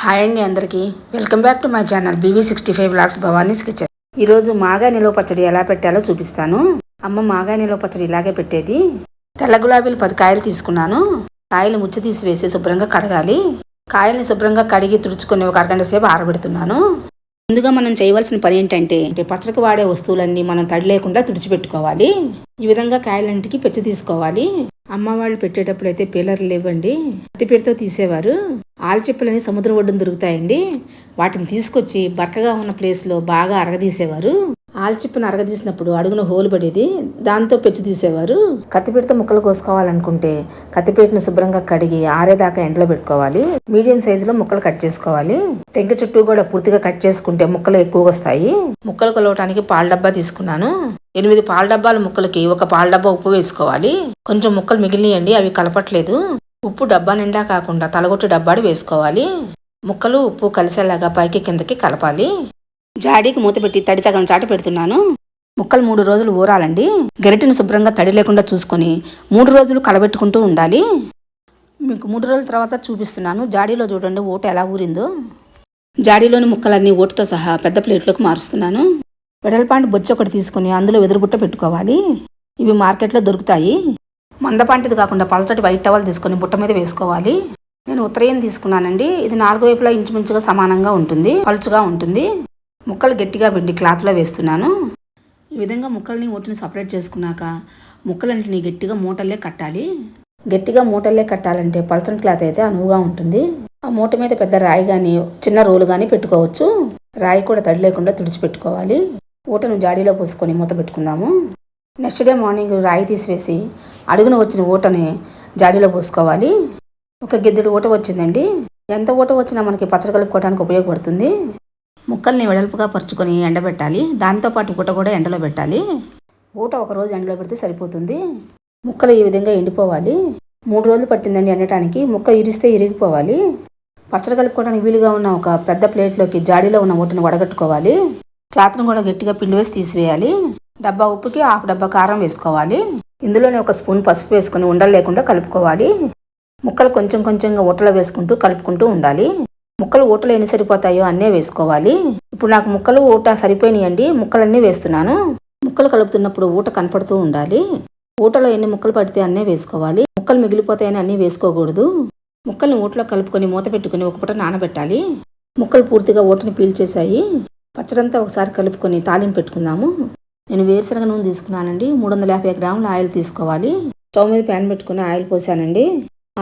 Hi అండి అందరికీ. Welcome back to my channel BV sixty five lakhs Bhavani's kitchen. ఈరోజు మాగా నిలువ పచ్చడి ఎలా పెట్టాలో చూపిస్తాను. అమ్మ మాగా నిలువ పచ్చడి ఇలాగే పెట్టేది. తెల్ల గులాబీలు పది కాయలు తీసుకున్నాను. కాయలు ముచ్చ తీసి వేసి శుభ్రంగా కడగాలి. కాయల్ని శుభ్రంగా కడిగి తుడుచుకొని ఒక అరగంట సేపు ఆరబెడుతున్నాను. ముందుగా మనం చేయవలసిన పని ఏంటంటే అంటే పచ్చడికి వాడే వస్తువులన్నీ మనం తడి లేకుండా తుడిచిపెట్టుకోవాలి. ఈ విధంగా కాయలంటికి పెచ్చి తీసుకోవాలి. అమ్మ వాళ్ళు పెట్టేటప్పుడు అయితే పీలర్లు లేవండి. పేరుతో తీసేవారు. ఆల్చిప్పలని సముద్రం ఒడ్డున దొరుకుతాయండి. వాటిని తీసుకొచ్చి బక్కగా ఉన్న ప్లేస్లో బాగా అరగదీసేవారు. ఆల్చిప్పని అరగదీసినప్పుడు అడుగున హోలు పడేది దాంతో పెచ్చి తీసేవారు. కత్తిపీటతో ముక్కలు కోసుకోవాలనుకుంటే కత్తిపీటను శుభ్రంగా కడిగి ఆరేదాకా ఎండలో పెట్టుకోవాలి. మీడియం సైజులో ముక్కలు కట్ చేసుకోవాలి. టెంక చుట్టూ కూడా పూర్తిగా కట్ చేసుకుంటే ముక్కలు ఎక్కువగా వస్తాయి. ముక్కలు కొలవటానికి పాల డబ్బా తీసుకున్నాను. ఎనిమిది పాల డబ్బాల ముక్కలకి ఒక పాల డబ్బా ఉప్పు వేసుకోవాలి. కొంచెం ముక్కలు మిగిలియండి అవి కలపట్లేదు. ఉప్పు డబ్బా నిండా కాకుండా తలగొట్టు డబ్బాడి వేసుకోవాలి. ముక్కలు ఉప్పు కలిసేలాగా పైకి కిందకి కలపాలి. జాడీకి మూత పెట్టి తడి తగని చాట పెడుతున్నాను. ముక్కలు మూడు రోజులు ఊరాలండి. గరిటెను శుభ్రంగా తడి లేకుండా చూసుకొని మూడు రోజులు కలబెట్టుకుంటూ ఉండాలి. మీకు మూడు రోజుల తర్వాత చూపిస్తున్నాను. జాడీలో చూడండి ఓట ఎలా ఊరిందో. జాడీలోని ముక్కలన్నీ ఓటుతో సహా పెద్ద ప్లేట్లోకి మారుస్తున్నాను. వెడల్పాంటి బొచ్చి ఒకటి తీసుకుని అందులో వెదురుబుట్ట పెట్టుకోవాలి. ఇవి మార్కెట్లో దొరుకుతాయి. మందపాంటిది కాకుండా పలచటి వైట్ టవల్ తీసుకొని బుట్ట మీద వేసుకోవాలి. నేను ఉత్తరయం తీసుకున్నానండి. ఇది నాలుగు వైపులా ఇంచుమించుగా సమానంగా ఉంటుంది పలుచుగా ఉంటుంది. ముక్కలు గట్టిగా పిండి క్లాత్లో వేస్తున్నాను. ఈ విధంగా ముక్కల్ని ఒట్టిని సపరేట్ చేసుకున్నాక ముక్కలన్నింటినీ గట్టిగా మూటల్లే కట్టాలి. గట్టిగా మూటల్లే కట్టాలంటే పలచని క్లాత్ అయితే అనువుగా ఉంటుంది. ఆ మూట మీద పెద్ద రాయి కానీ చిన్న రోలు కానీ పెట్టుకోవచ్చు. రాయి కూడా తడి లేకుండా తుడిచిపెట్టుకోవాలి. ఊటను జాడీలో పోసుకొని మూత పెట్టుకుందాము. నెక్స్ట్ డే మార్నింగ్ రాయి తీసివేసి అడుగున వచ్చిన ఊటని జాడీలో పోసుకోవాలి. ఒక గిద్దెడు ఊట వచ్చిందండి. ఎంత ఊట వచ్చినా మనకి పచ్చడి కలుపుకోవడానికి ఉపయోగపడుతుంది. ముక్కల్ని వెడల్పుగా పరుచుకొని ఎండబెట్టాలి. దాంతోపాటు ఊట కూడా ఎండలో పెట్టాలి. ఊట ఒక రోజు ఎండలో పెడితే సరిపోతుంది. ముక్కలు ఈ విధంగా ఎండిపోవాలి. మూడు రోజులు పట్టిందండి ఎండటానికి. ముక్క ఇరిస్తే ఇరిగిపోవాలి. పచ్చడి కలుపుకోవడానికి వీలుగా ఉన్న ఒక పెద్ద ప్లేట్లోకి జాడీలో ఉన్న ఊటను వడగట్టుకోవాలి. క్లాత్ను కూడా గట్టిగా పిండి వేసి తీసివేయాలి. డబ్బా ఉప్పుకి హాఫ్ డబ్బా కారం వేసుకోవాలి. ఇందులోనే ఒక స్పూన్ పసుపు వేసుకుని ఉండలు లేకుండా కలుపుకోవాలి. ముక్కలు కొంచెం కొంచెంగా ఊటలో వేసుకుంటూ కలుపుకుంటూ ఉండాలి. ముక్కలు ఊటలు ఎన్ని సరిపోతాయో అన్నీ వేసుకోవాలి. ఇప్పుడు నాకు ముక్కలు ఊట సరిపోయినాయండి ముక్కలన్నీ వేస్తున్నాను. ముక్కలు కలుపుతున్నప్పుడు ఊట కనపడుతూ ఉండాలి. ఊటలో ఎన్ని ముక్కలు పడితే అన్నీ వేసుకోవాలి. ముక్కలు మిగిలిపోతాయని అన్నీ వేసుకోకూడదు. ముక్కల్ని ఊటలో కలుపుకొని మూత పెట్టుకుని ఒక పూట నానబెట్టాలి. ముక్కలు పూర్తిగా ఊటని పీల్చేశాయి. పచ్చడంతా ఒకసారి కలుపుకొని తాలింపు పెట్టుకుందాము. నేను వేరుశనగ నూనె తీసుకున్నానండి. మూడు వందల యాభై గ్రాముల ఆయిల్ తీసుకోవాలి. స్టవ్ మీద ప్యాన్ పెట్టుకుని ఆయిల్ పోసానండి.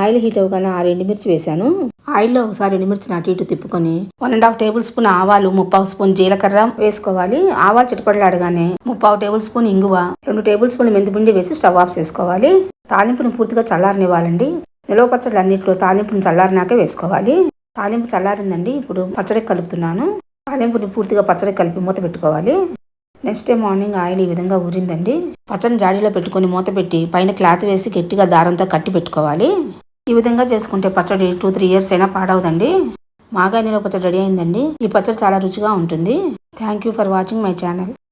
ఆయిల్ హీట్ అవ్వగానే ఆరు ఎండుమిర్చి వేశాను ఆయిల్లో ఒకసారి ఎండుమిర్చిని అటు ఇటు తిప్పుకొని one and half tablespoon ఆవాలు ముప్పావు స్పూన్ జీలకర్ర వేసుకోవాలి. ఆవాలు చిటపడలాడగానే ముప్పావు టేబుల్ స్పూన్ ఇంగువ రెండు టేబుల్ స్పూన్ మెంతిపిండి వేసి స్టవ్ ఆఫ్ చేసుకోవాలి. తాలింపుని పూర్తిగా చల్లారనివ్వాలండి. నిలవ పచ్చడి అన్నింటిలో తాలింపుని చల్లారినాక వేసుకోవాలి. తాలింపు చల్లారిందండి. ఇప్పుడు పచ్చడికి కలుపుతున్నాను. తాలింపుని పూర్తిగా పచ్చడికి కలిపి మూత పెట్టుకోవాలి. నెక్స్ట్ డే మార్నింగ్ ఆయిల్ ఈ విధంగా ఊరిందండి. పచ్చని జాడీలో పెట్టుకొని మూత పెట్టి పైన క్లాత్ వేసి గట్టిగా దారంతో కట్టి పెట్టుకోవాలి. ఈ విధంగా చేసుకుంటే పచ్చడి టూ త్రీ ఇయర్స్ అయినా పాడవదండి. మాగా నీలో పచ్చడి రెడీ అయిందండి. ఈ పచ్చడి చాలా రుచిగా ఉంటుంది. Thank you for watching my channel